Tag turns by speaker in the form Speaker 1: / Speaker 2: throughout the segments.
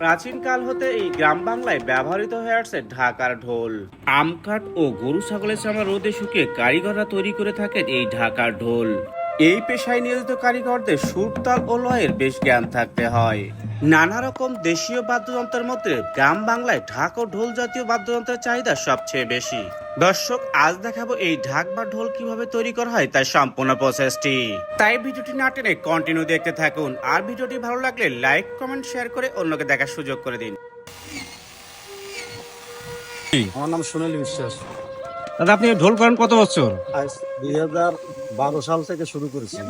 Speaker 1: প্রাচীনকাল হতে এই গ্রাম বাংলায় ব্যবহৃত হয়ে আসছে ঢাকার ঢোল। আমকাঠ ও গরু ছাগলের চামড়া রোদে শুকিয়ে কারিগররা তৈরি করে থাকেন এই ঢাকার ঢোল। এই পেশায় নিয়োজিত কারিগরদের সুরতাল ও লয়ের বেশ জ্ঞান থাকতে হয়। নানা রকম দেশীয় বাদ্যযন্ত্রের মধ্যে গ্রাম বাংলায় ঢাক ও ঢোল জাতীয় বাদ্যযন্ত্রের চাহিদা সবচেয়ে বেশি। দর্শক আজ দেখাবো এই ঢাক বা ঢোল কীভাবে তৈরি করা হয় তার সম্পূর্ণ প্রসেসটি তাই ভিডিওটি না টেনে কন্টিনিউ দেখতে থাকুন। আর ভিডিওটি ভালো লাগলে লাইক কমেন্ট শেয়ার করে অন্যকে দেখার সুযোগ করে দিন।
Speaker 2: আমার নাম সোনালী বিশ্বাস।
Speaker 3: দাদা আপনি ঢোল করেন কত বছর?
Speaker 2: আজ দুই হাজার বারো সাল থেকে শুরু করেছি।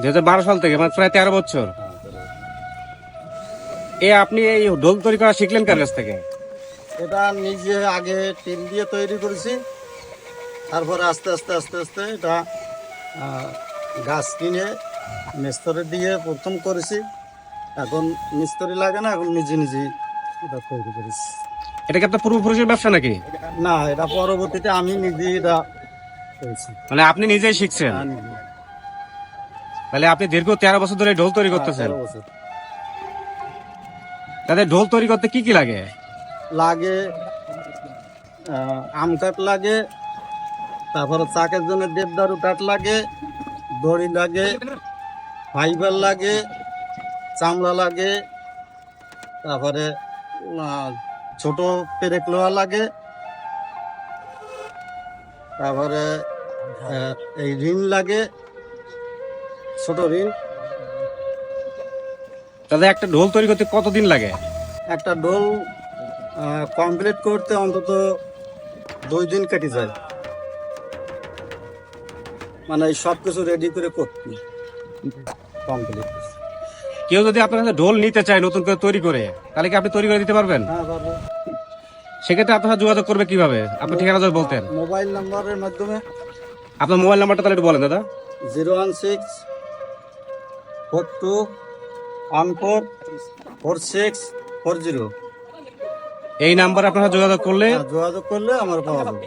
Speaker 3: দুই হাজার বারো সাল থেকে মানে প্রায় তেরো বছর। এ আপনি এই ঢোল তৈরি করা শিখলেন কার কাছ থেকে?
Speaker 2: এটা নিজে আগে টিন দিয়ে তৈরি করেছি। তারপরে আস্তে আস্তে আস্তে আস্তে এটা গাছ কিনে মিস্তরি দিয়ে প্রথম করেছি। এখন মিস্তরি লাগে না এখন নিজে নিজে এটা তৈরি করেছি।
Speaker 3: এটা কি আপনার পূর্বপুরুষের ব্যবসা নাকি?
Speaker 2: না এটা পরবর্তীতে আমি নিজে এটা করেছি।
Speaker 3: মানে আপনি নিজেই শিখছেন? তাহলে আপনি দীর্ঘ তেরো বছর ধরে ঢোল তৈরি করতেছেন। তাহলে ঢোল তৈরি করতে কি কি লাগে?
Speaker 2: লাগে আম কাঠ লাগে, তারপরে চাকের জন্য দেবদারু কাঠ লাগে, দড়ি লাগে, ফাইবার লাগে, চামড়া লাগে, তারপরে ছোট পেরেক লোহা লাগে, তারপরে এই ঋণ লাগে, ছোট ঋণ
Speaker 3: তাহলে একটা ঢোল তৈরি করতে কতদিন লাগে?
Speaker 2: একটা ঢোল কমপ্লিট করতে অন্তত দুই দিন কেটে যায়। মানে সব কিছু রেডি করে করতে। কমপ্লিট
Speaker 3: কেউ যদি আপনার কাছে ঢোল নিতে চায় নতুন করে তৈরি করে তাহলে কি আপনি তৈরি করে দিতে পারবেন?
Speaker 2: হ্যাঁ
Speaker 3: সেক্ষেত্রে আপনার যোগাযোগ করবে কীভাবে? আপনি ঠিকানা যদি বলতেন।
Speaker 2: মোবাইল নাম্বারের মাধ্যমে।
Speaker 3: আপনার মোবাইল নাম্বারটা তাহলে একটু বলেন দাদা।
Speaker 2: Zero one six four two one four four six four zero.
Speaker 3: এই নাম্বারে আপনার যোগাযোগ করলে
Speaker 2: যোগাযোগ করলে আমার পাওয়া যাবে।